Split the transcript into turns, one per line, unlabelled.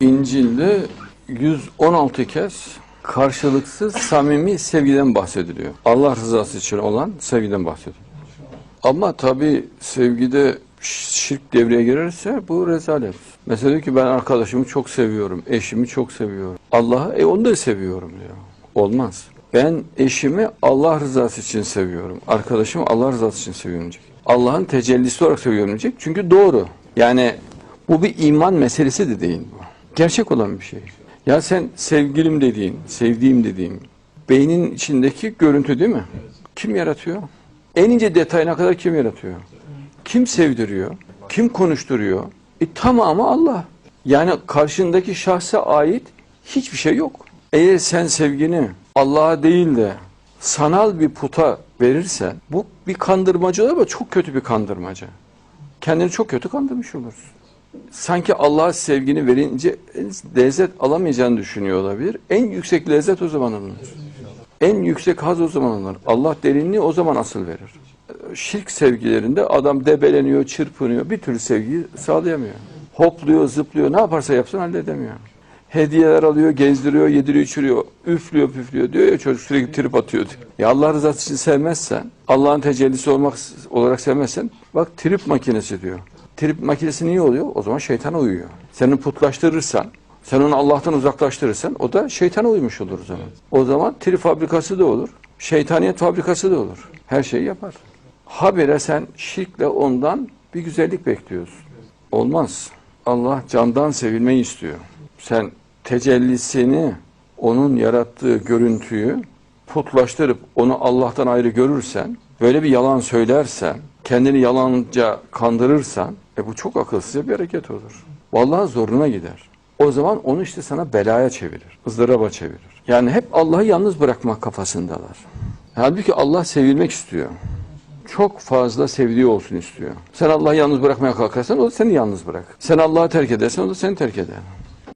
İncil'de 116 kez karşılıksız samimi sevgiden bahsediliyor. Allah rızası için olan sevgiden bahsediliyor. Ama tabi sevgide şirk devreye girerse bu rezalet. Mesela diyor ki ben arkadaşımı çok seviyorum, eşimi çok seviyorum. Allah'ı e onu da seviyorum diyor. Olmaz. Ben eşimi Allah rızası için seviyorum. Arkadaşımı Allah rızası için seviyorum diyecek. Allah'ın tecellisi olarak seviyorum diyecek. Çünkü doğru. Yani bu bir iman meselesi de değil bu. Gerçek olan bir şey. Ya sen sevgilim dediğin, sevdiğim dediğin beynin içindeki görüntü değil mi? Kim yaratıyor? En ince detayına kadar kim yaratıyor? Kim sevdiriyor? Kim konuşturuyor? E tamamı Allah. Yani karşındaki şahsa ait hiçbir şey yok. Eğer sen sevgini Allah'a değil de sanal bir puta verirsen bu bir kandırmacı olur ama çok kötü bir kandırmacı. Kendini çok kötü kandırmış olursun. Sanki Allah'a sevgini verince lezzet alamayacağını düşünüyor olabilir. En yüksek lezzet o zaman alınır. En yüksek haz o zaman alınır. Allah derinliği o zaman asıl verir. Şirk sevgilerinde adam debeleniyor, çırpınıyor. Bir türlü sevgiyi sağlayamıyor. Hopluyor, zıplıyor. Ne yaparsa yapsın halledemiyor. Hediyeler alıyor, gezdiriyor, yediriyor, içiriyor. Üflüyor, püflüyor diyor ya çocuk sürekli trip atıyor diyor. Ya Allah rızası için sevmezsen, Allah'ın tecellisi olmak olarak sevmezsen bak trip makinesi diyor. Trip makinesi niye oluyor? O zaman şeytana uyuyor. Seni putlaştırırsan, sen onu Allah'tan uzaklaştırırsan o da şeytana uymuş olur o zaman. O zaman trip fabrikası da olur. Şeytaniyet fabrikası da olur. Her şeyi yapar. Habire sen şirkle ondan bir güzellik bekliyorsun. Olmaz. Allah candan sevilmeyi istiyor. Sen tecellisini, onun yarattığı görüntüyü putlaştırıp onu Allah'tan ayrı görürsen, böyle bir yalan söylersen, kendini yalanca kandırırsan, e bu çok akılsızca bir hareket olur. Vallahi zoruna gider. O zaman onu işte sana belaya çevirir, ızdıraba çevirir. Yani hep Allah'ı yalnız bırakmak kafasındalar. Halbuki Allah sevilmek istiyor. Çok fazla sevdiği olsun istiyor. Sen Allah'ı yalnız bırakmaya kalkarsan o da seni yalnız bırak. Sen Allah'ı terk edersen o da seni terk eder.